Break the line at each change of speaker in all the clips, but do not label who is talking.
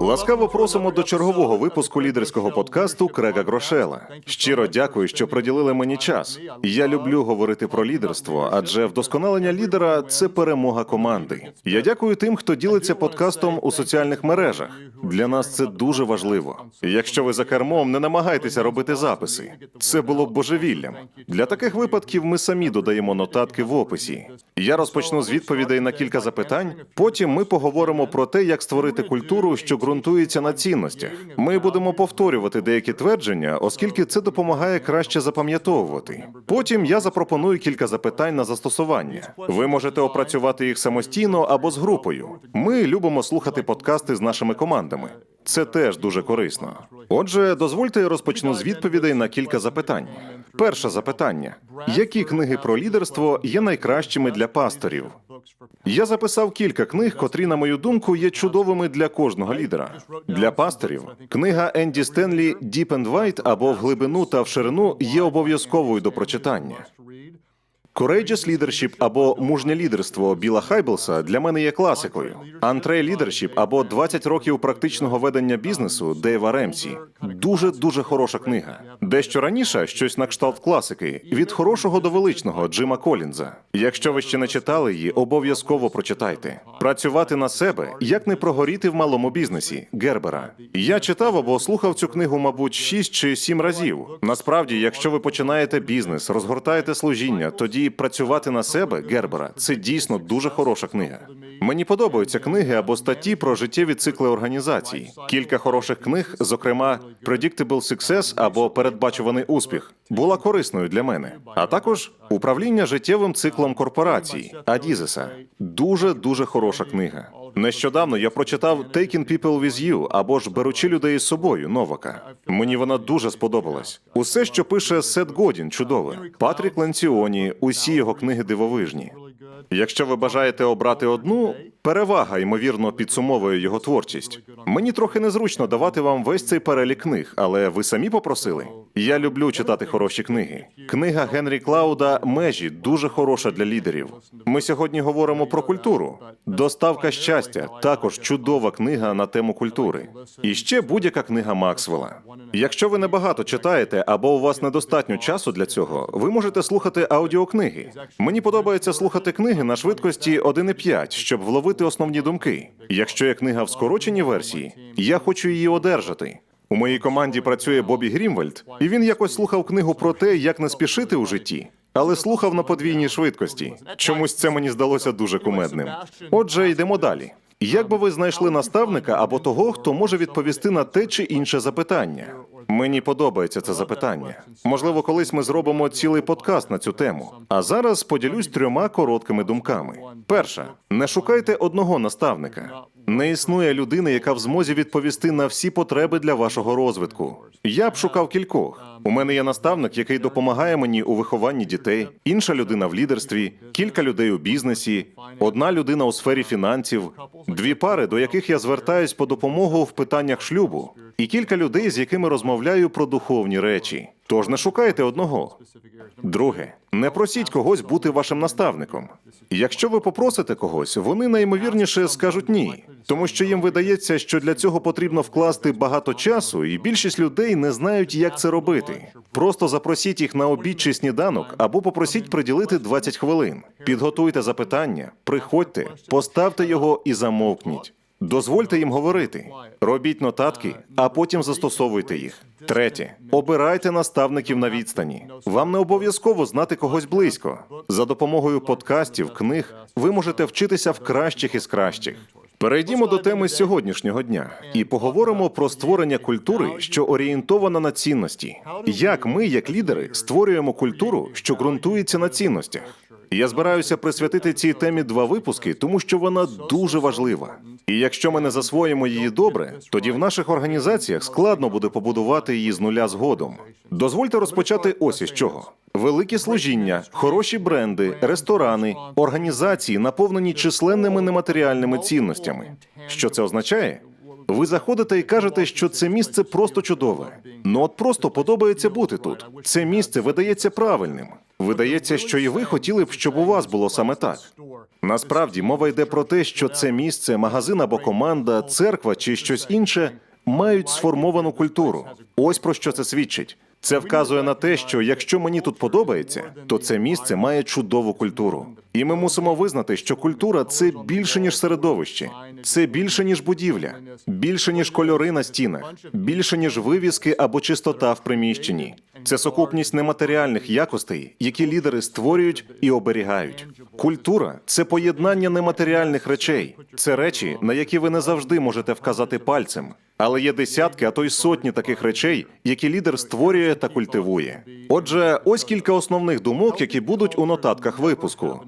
Ласкаво просимо до чергового випуску лідерського подкасту Крега Грошела. Щиро дякую, що приділили мені час. Я люблю говорити про лідерство, адже вдосконалення лідера це перемога команди. Я дякую тим, хто ділиться подкастом у соціальних мережах. Для нас це дуже важливо. Якщо ви за кермом, не намагайтеся робити записи. Це було б божевіллям. Для таких випадків ми самі додаємо нотатки в описі. Я розпочну з відповідей на кілька запитань. Потім ми поговоримо про те, як створити культуру, що ґрунтується на цінностях. Ми будемо повторювати деякі твердження, оскільки це допомагає краще запам'ятовувати. Потім я запропоную кілька запитань на застосування. Ви можете опрацювати їх самостійно або з групою. Ми любимо слухати подкасти з нашими командами. Це теж дуже корисно. Отже, дозвольте розпочну з відповідей на кілька запитань. Перше запитання: які книги про лідерство є найкращими для пасторів? Я записав кілька книг, котрі, на мою думку, є чудовими для кожного лідера. Для пасторів книга Енді Стенлі «Deep and Wide» або в глибину та в ширину є обов'язковою до прочитання. Courageous Leadership або мужнє лідерство Біла Хайблса для мене є класикою. Антре Leadership або 20 років практичного ведення бізнесу Дейва Ремсі. Дуже дуже хороша книга. Дещо раніше щось на кшталт класики від хорошого до величного Джима Колінза. Якщо ви ще не читали її, обов'язково прочитайте. Працювати на себе, як не прогоріти в малому бізнесі Гербера. Я читав або слухав цю книгу, мабуть, 6 чи 7 разів. Насправді, якщо ви починаєте бізнес, розгортаєте служіння, тоді працювати на себе Гербера це дійсно дуже хороша книга. Мені подобаються книги або статті про життєві цикли організацій. Кілька хороших книг, зокрема Predictable Success або Передбачуваний успіх, була корисною для мене. А також управління життєвим циклом корпорацій Адізеса. Дуже дуже хороша книга. Нещодавно я прочитав Taking People With You або ж Беручи людей із собою Новака. Мені вона дуже сподобалась. Усе, що пише Сет Годін, чудове. Патрік Ленціоні, усі його книги дивовижні. Якщо ви бажаєте обрати одну, перевага ймовірно підсумовує його творчість. Мені трохи незручно давати вам весь цей перелік книг, але ви самі попросили. Я люблю читати хороші книги. Книга Генрі Клауда Межі дуже хороша для лідерів. Ми сьогодні говоримо про культуру. Доставка щастя також чудова книга на тему культури. І ще будь-яка книга Максвелла. Якщо ви небагато читаєте або у вас недостатньо часу для цього, ви можете слухати аудіокниги. Мені подобається слухати книги на швидкості 1,5, щоб вловити основні думки. Якщо є книга в скороченій версії, я хочу її одержати. У моїй команді працює Бобі Грімвельд, і він якось слухав книгу про те, як не спішити у житті, але слухав на подвійній швидкості. Чомусь це мені здалося дуже кумедним. Отже, йдемо далі. Як би ви знайшли наставника або того, хто може відповісти на те чи інше запитання? Мені подобається це запитання. Можливо, колись ми зробимо цілий подкаст на цю тему. А зараз поділюсь трьома короткими думками. Перша, не шукайте одного наставника. Не існує людини, яка в змозі відповісти на всі потреби для вашого розвитку. Я б шукав кількох. У мене є наставник, який допомагає мені у вихованні дітей, інша людина в лідерстві, кілька людей у бізнесі, одна людина у сфері фінансів, дві пари, до яких я звертаюсь по допомогу в питаннях шлюбу, і кілька людей, з якими розмовляю про духовні речі. Тож не шукайте одного. Друге, не просіть когось бути вашим наставником. Якщо ви попросите когось, вони найімовірніше скажуть ні, тому що їм видається, що для цього потрібно вкласти багато часу, і більшість людей не знають, як це робити. Просто запросіть їх на обід чи сніданок або попросіть приділити 20 хвилин. Підготуйте запитання, приходьте, поставте його і замовкніть. Дозвольте їм говорити, робіть нотатки, а потім застосовуйте їх. Третє, обирайте наставників на відстані. Вам не обов'язково знати когось близько. За допомогою подкастів, книг ви можете вчитися в кращих із кращих. Перейдімо до теми сьогоднішнього дня і поговоримо про створення культури, що орієнтована на цінності. Як ми, як лідери, створюємо культуру, що ґрунтується на цінностях. Я збираюся присвятити цій темі два випуски, тому що вона дуже важлива. І якщо ми не засвоїмо її добре, тоді в наших організаціях складно буде побудувати її з нуля згодом. Дозвольте розпочати ось із чого: великі служіння, хороші бренди, ресторани, організації, наповнені численними нематеріальними цінностями. Що це означає? Ви заходите і кажете, що це місце просто чудове. Ну от просто подобається бути тут. Це місце видається правильним. Видається, що і ви хотіли б, щоб у вас було саме так. Насправді мова йде про те, що це місце, магазин або команда, церква чи щось інше мають сформовану культуру. Ось про що це свідчить. Це вказує на те, що якщо мені тут подобається, то це місце має чудову культуру. І ми мусимо визнати, що культура це більше ніж середовище, це більше ніж будівля, більше ніж кольори на стінах, більше ніж вивіски або чистота в приміщенні. Це сукупність нематеріальних якостей, які лідери створюють і оберігають. Культура це поєднання нематеріальних речей, це речі, на які ви не завжди можете вказати пальцем. Але є десятки, а то й сотні таких речей, які лідер створює та культивує. Отже, ось кілька основних думок, які будуть у нотатках випуску.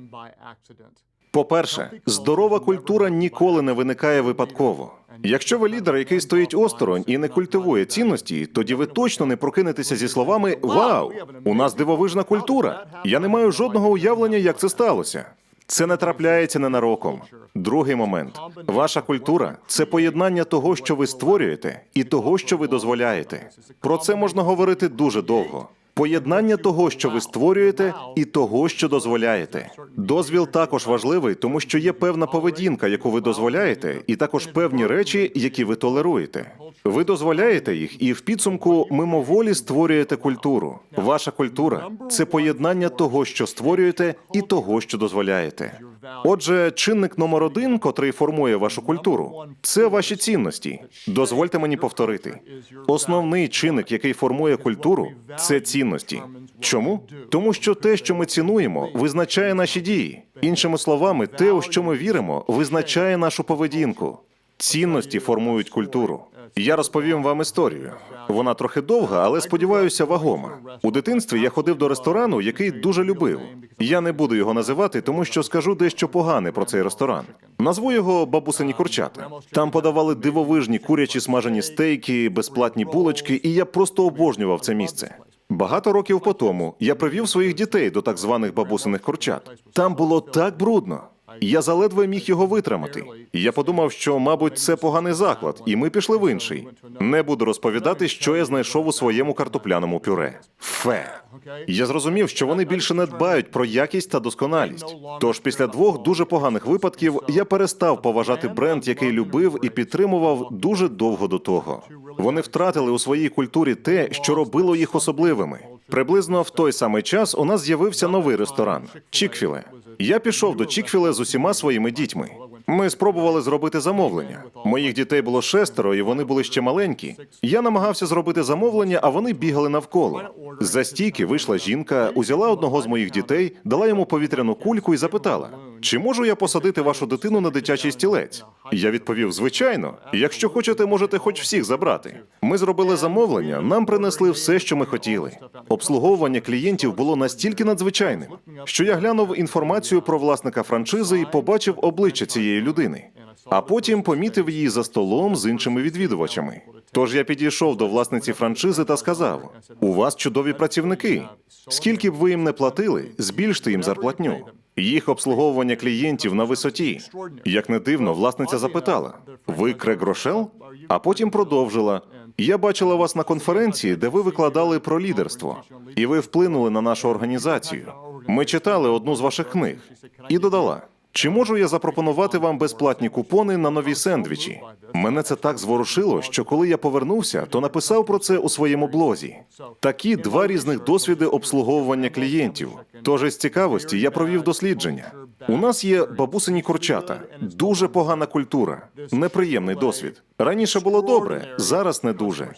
По-перше, здорова культура ніколи не виникає випадково. Якщо ви лідер, який стоїть осторонь і не культивує цінності, тоді ви точно не прокинетеся зі словами Вау! У нас дивовижна культура. Я не маю жодного уявлення, як це сталося. Це не трапляється ненароком. Другий момент: ваша культура це поєднання того, що ви створюєте, і того, що ви дозволяєте. Про це можна говорити дуже довго. Поєднання того, що ви створюєте, і того, що дозволяєте. Дозвіл також важливий, тому що є певна поведінка, яку ви дозволяєте, і також певні речі, які ви толеруєте. Ви дозволяєте їх, і в підсумку мимоволі створюєте культуру. Ваша культура це поєднання того, що створюєте, і того, що дозволяєте. Отже, чинник номер один, котрий формує вашу культуру, це ваші цінності. Дозвольте мені повторити. Основний чинник, який формує культуру, це цінності. Чому? Тому що те, що ми цінуємо, визначає наші дії. Іншими словами, те, у що ми віримо, визначає нашу поведінку. Цінності формують культуру. Я розповім вам історію. Вона трохи довга, але сподіваюся, вагома. У дитинстві я ходив до ресторану, який дуже любив. Я не буду його називати, тому що скажу дещо погане про цей ресторан. Назву його бабусині курчата. Там подавали дивовижні курячі смажені стейки, безплатні булочки, і я просто обожнював це місце. Багато років по тому я привів своїх дітей до так званих бабусиних курчат. Там було так брудно. Я заледве міг його витримати. Я подумав, що, мабуть, це поганий заклад, і ми пішли в інший. Не буду розповідати, що я знайшов у своєму картопляному пюре. Фе. Я зрозумів, що вони більше не дбають про якість та досконалість. Тож після двох дуже поганих випадків я перестав поважати бренд, який любив і підтримував дуже довго до того. Вони втратили у своїй культурі те, що робило їх особливими. Приблизно в той самий час у нас з'явився новий ресторан Чікфіле. Я пішов до Чікфіле з усіма своїми дітьми. Ми спробували зробити замовлення. Моїх дітей було шестеро, і вони були ще маленькі. Я намагався зробити замовлення, а вони бігали навколо. З-за стійки вийшла жінка, узяла одного з моїх дітей, дала йому повітряну кульку і запитала: чи можу я посадити вашу дитину на дитячий стілець? Я відповів: звичайно. Якщо хочете, можете хоч всіх забрати. Ми зробили замовлення, нам принесли все, що ми хотіли. Обслуговування клієнтів було настільки надзвичайним, що я глянув інформацію про власника франшизи і побачив обличчя цієї людини. А потім помітив її за столом з іншими відвідувачами. Тож я підійшов до власниці франшизи та сказав: у вас чудові працівники. Скільки б ви їм не платили, збільште їм зарплатню. Їх обслуговування клієнтів на висоті. Як не дивно, власниця запитала: ви Крег Рошел? А потім продовжила. Я бачила вас на конференції, де ви викладали про лідерство, і ви вплинули на нашу організацію. Ми читали одну з ваших книг і додала. Чи можу я запропонувати вам безплатні купони на нові сендвічі? Мене це так зворушило, що коли я повернувся, то написав про це у своєму блозі. Такі два різних досвіди обслуговування клієнтів. Тож із цікавості я провів дослідження. У нас є бабусині курчата, дуже погана культура, неприємний досвід. Раніше було добре, зараз не дуже.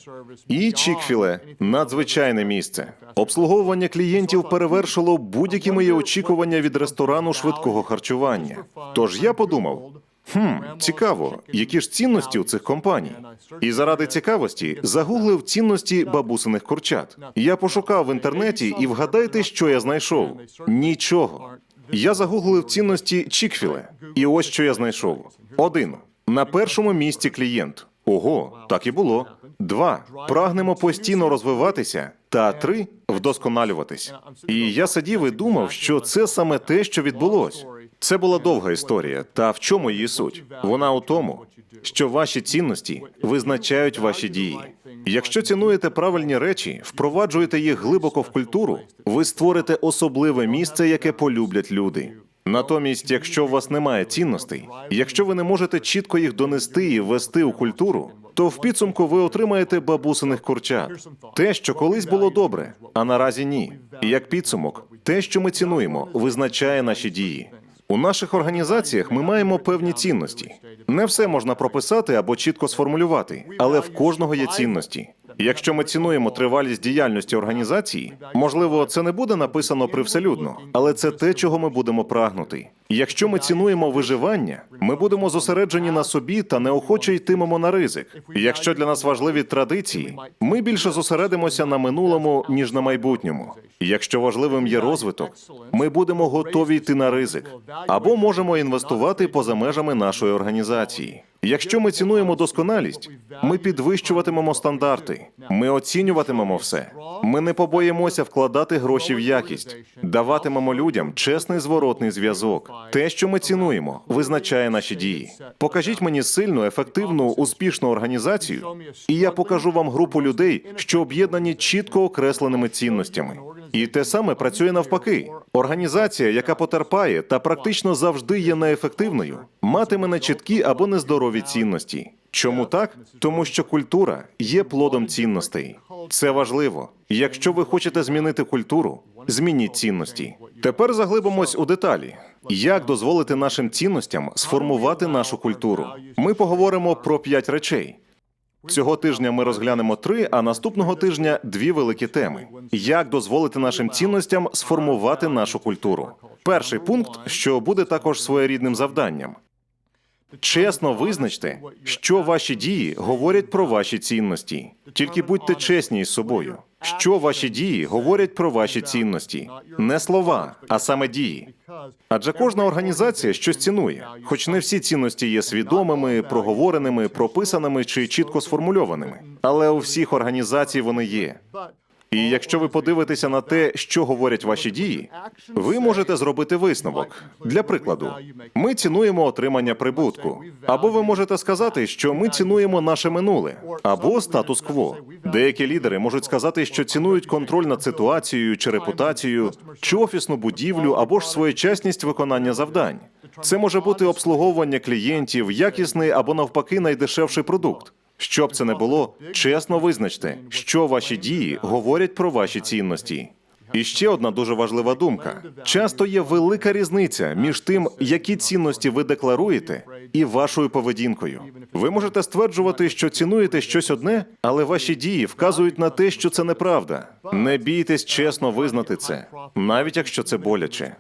І Чікфіле надзвичайне місце. Обслуговування клієнтів перевершило будь-які мої очікування від ресторану швидкого харчування. Тож я подумав. Хм, цікаво, які ж цінності у цих компаній. І заради цікавості загуглив цінності бабусиних курчат. Я пошукав в інтернеті і вгадайте, що я знайшов. Нічого. Я загуглив цінності Чікфіле, і ось що я знайшов: один на першому місці клієнт. Ого, так і було. Два прагнемо постійно розвиватися. Та три вдосконалюватись. І я сидів і думав, що це саме те, що відбулось. Це була довга історія. Та в чому її суть? Вона у тому, що ваші цінності визначають ваші дії. Якщо цінуєте правильні речі, впроваджуєте їх глибоко в культуру, ви створите особливе місце, яке полюблять люди. Натомість, якщо у вас немає цінностей, якщо ви не можете чітко їх донести і ввести у культуру, то в підсумку ви отримаєте бабусиних курчат. Те, що колись було добре, а наразі ні. Як підсумок, те, що ми цінуємо, визначає наші дії. У наших організаціях ми маємо певні цінності. Не все можна прописати або чітко сформулювати, але в кожного є цінності. Якщо ми цінуємо тривалість діяльності організації, можливо, це не буде написано привселюдно, але це те, чого ми будемо прагнути. Якщо ми цінуємо виживання, ми будемо зосереджені на собі та неохоче йтимемо на ризик. Якщо для нас важливі традиції, ми більше зосередимося на минулому ніж на майбутньому. Якщо важливим є розвиток, ми будемо готові йти на ризик або можемо інвестувати поза межами нашої організації. Якщо ми цінуємо досконалість, ми підвищуватимемо стандарти, ми оцінюватимемо все. Ми не побоїмося вкладати гроші в якість, даватимемо людям чесний зворотний зв'язок. Те, що ми цінуємо, визначає наші дії. Покажіть мені сильну, ефективну, успішну організацію, і я покажу вам групу людей, що об'єднані чітко окресленими цінностями. І те саме працює навпаки. Організація, яка потерпає та практично завжди є неефективною, матиме нечіткі або нездорові цінності. Чому так? Тому що культура є плодом цінностей. Це важливо. Якщо ви хочете змінити культуру, змініть цінності. Тепер заглибимось у деталі. Як дозволити нашим цінностям сформувати нашу культуру? Ми поговоримо про п'ять речей. Цього тижня ми розглянемо три, а наступного тижня дві великі теми: як дозволити нашим цінностям сформувати нашу культуру. Перший пункт, що буде також своєрідним завданням. Чесно визначте, що ваші дії говорять про ваші цінності. Тільки будьте чесні із собою. Що ваші дії говорять про ваші цінності, не слова, а саме дії. Адже кожна організація щось цінує, хоч не всі цінності є свідомими, проговореними, прописаними чи чітко сформульованими. Але у всіх організацій вони є. І якщо ви подивитеся на те, що говорять ваші дії, ви можете зробити висновок. Для прикладу, ми цінуємо отримання прибутку. Або ви можете сказати, що ми цінуємо наше минуле, або статус-кво. Деякі лідери можуть сказати, що цінують контроль над ситуацією чи репутацією, чи офісну будівлю, або ж своєчасність виконання завдань. Це може бути обслуговування клієнтів, якісний або навпаки найдешевший продукт. Що б це не було, чесно визначте, що ваші дії говорять про ваші цінності. І ще одна дуже важлива думка: часто є велика різниця між тим, які цінності ви декларуєте, і вашою поведінкою. Ви можете стверджувати, що цінуєте щось одне, але ваші дії вказують на те, що це неправда. Не бійтесь чесно визнати це, навіть якщо це боляче.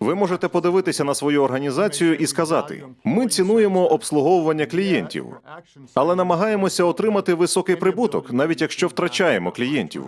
Ви можете подивитися на свою організацію і сказати: ми цінуємо обслуговування клієнтів, але намагаємося отримати високий прибуток, навіть якщо втрачаємо клієнтів.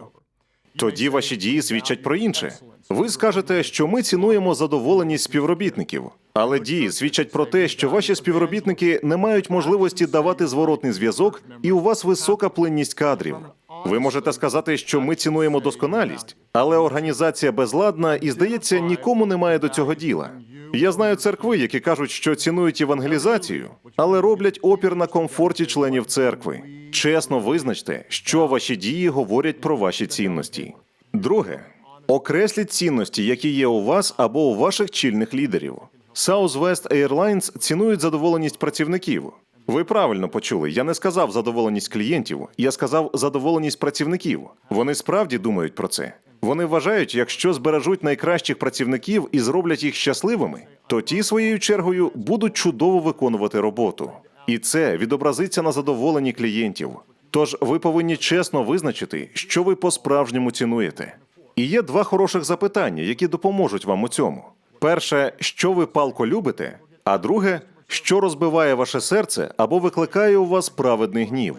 Тоді ваші дії свідчать про інше. Ви скажете, що ми цінуємо задоволеність співробітників, але дії свідчать про те, що ваші співробітники не мають можливості давати зворотний зв'язок, і у вас висока плинність кадрів. Ви можете сказати, що ми цінуємо досконалість, але організація безладна і, здається, нікому немає до цього діла. Я знаю церкви, які кажуть, що цінують евангелізацію, але роблять опір на комфорті членів церкви. Чесно визначте, що ваші дії говорять про ваші цінності. Друге, окресліть цінності, які є у вас або у ваших чільних лідерів. Southwest Airlines цінують задоволеність працівників. Ви правильно почули. Я не сказав задоволеність клієнтів, я сказав задоволеність працівників. Вони справді думають про це. Вони вважають, якщо збережуть найкращих працівників і зроблять їх щасливими, то ті своєю чергою будуть чудово виконувати роботу. І це відобразиться на задоволенні клієнтів. Тож ви повинні чесно визначити, що ви по-справжньому цінуєте. І є два хороших запитання, які допоможуть вам у цьому. Перше, що ви палко любите, а друге, що розбиває ваше серце або викликає у вас праведний гнів.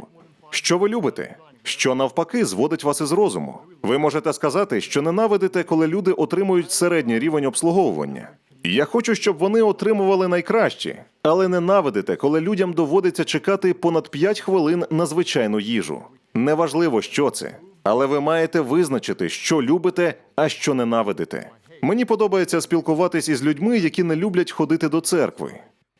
Що ви любите? Що навпаки зводить вас із розуму. Ви можете сказати, що ненавидите, коли люди отримують середній рівень обслуговування. Я хочу, щоб вони отримували найкраще, але ненавидите, коли людям доводиться чекати понад 5 хвилин на звичайну їжу. Неважливо, що це, але ви маєте визначити, що любите, а що ненавидите. Мені подобається спілкуватись із людьми, які не люблять ходити до церкви.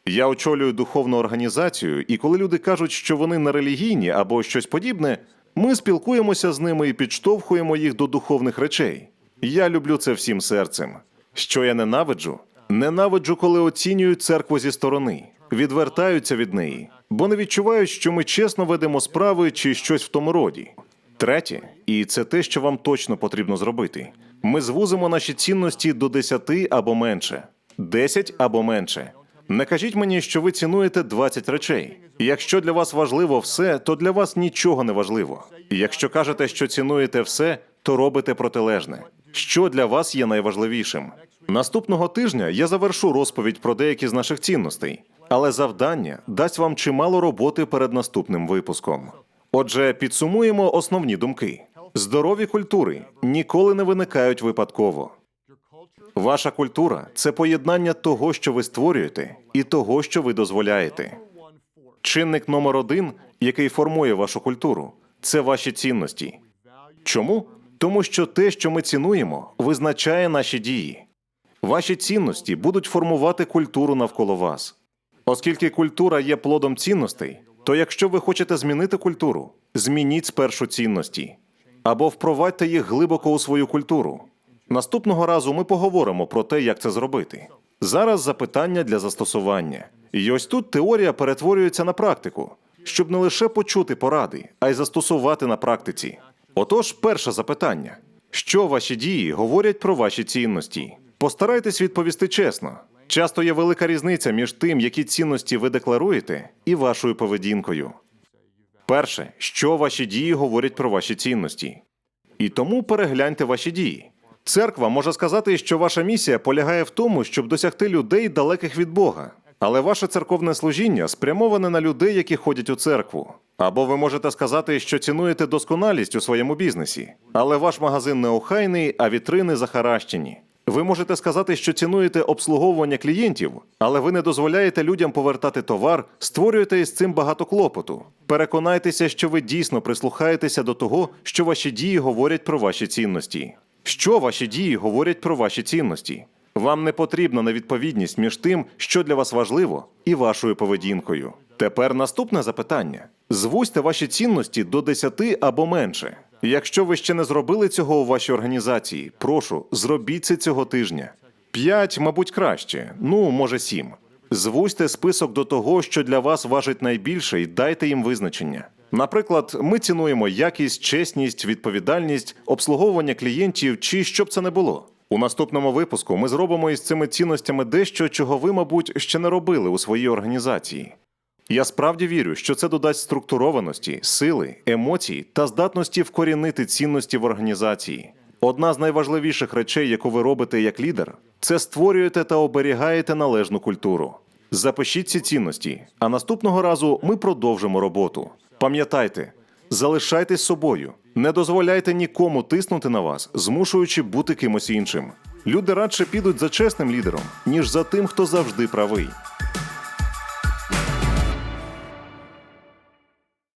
Я очолюю духовну організацію, і коли люди кажуть, що вони не релігійні або щось подібне, Ми спілкуємося з ними і підштовхуємо їх до духовних речей. Я люблю це всім серцем. Що я ненавиджу? Ненавиджу, коли оцінюють церкву зі сторони, відвертаються від неї, бо не відчувають, що ми чесно ведемо справи чи щось в тому роді. Третє, і це те, що вам точно потрібно зробити. Ми звузимо наші цінності до 10 або менше, 10 або менше. Не кажіть мені, що ви цінуєте 20 речей. Якщо для вас важливо все, то для вас нічого не важливо. Якщо кажете, що цінуєте все, то робите протилежне. Що для вас є найважливішим? Наступного тижня я завершу розповідь про деякі з наших цінностей, але завдання дасть вам чимало роботи перед наступним випуском. Отже, підсумуємо основні думки. Здорові культури ніколи не виникають випадково. Ваша культура це поєднання того, що ви створюєте, і того, що ви дозволяєте. Чинник номер один, який формує вашу культуру, це ваші цінності. Чому? Тому що те, що ми цінуємо, визначає наші дії. Ваші цінності будуть формувати культуру навколо вас. Оскільки культура є плодом цінностей, то якщо ви хочете змінити культуру, змініть спершу цінності або впровадьте їх глибоко у свою культуру. Наступного разу ми поговоримо про те, як це зробити. Зараз запитання для застосування. І ось тут теорія перетворюється на практику, щоб не лише почути поради, а й застосувати на практиці. Отож, перше запитання: що ваші дії говорять про ваші цінності? Постарайтесь відповісти чесно. Часто є велика різниця між тим, які цінності ви декларуєте, і вашою поведінкою. Перше, що ваші дії говорять про ваші цінності. І тому перегляньте ваші дії. Церква може сказати, що ваша місія полягає в тому, щоб досягти людей далеких від Бога. Але ваше церковне служіння спрямоване на людей, які ходять у церкву. Або ви можете сказати, що цінуєте досконалість у своєму бізнесі, але ваш магазин неохайний, а вітрини захаращені. Ви можете сказати, що цінуєте обслуговування клієнтів, але ви не дозволяєте людям повертати товар, створюєте із цим багато клопоту. Переконайтеся, що ви дійсно прислухаєтеся до того, що ваші дії говорять про ваші цінності. Що ваші дії говорять про ваші цінності? Вам не потрібна невідповідність між тим, що для вас важливо, і вашою поведінкою. Тепер наступне запитання: звузьте ваші цінності до 10 або менше. Якщо ви ще не зробили цього у вашій організації, прошу, зробіть це цього тижня. П'ять, мабуть, краще, ну може сім. Звузьте список до того, що для вас важить найбільше, і дайте їм визначення. Наприклад, ми цінуємо якість, чесність, відповідальність, обслуговування клієнтів чи що б це не було. У наступному випуску ми зробимо із цими цінностями дещо, чого ви, мабуть, ще не робили у своїй організації. Я справді вірю, що це додасть структурованості, сили, емоцій та здатності вкорінити цінності в організації. Одна з найважливіших речей, яку ви робите як лідер, це створюєте та оберігаєте належну культуру. Запишіть ці цінності, а наступного разу ми продовжимо роботу. Пам'ятайте, залишайтесь собою, не дозволяйте нікому тиснути на вас, змушуючи бути кимось іншим. Люди радше підуть за чесним лідером, ніж за тим, хто завжди правий.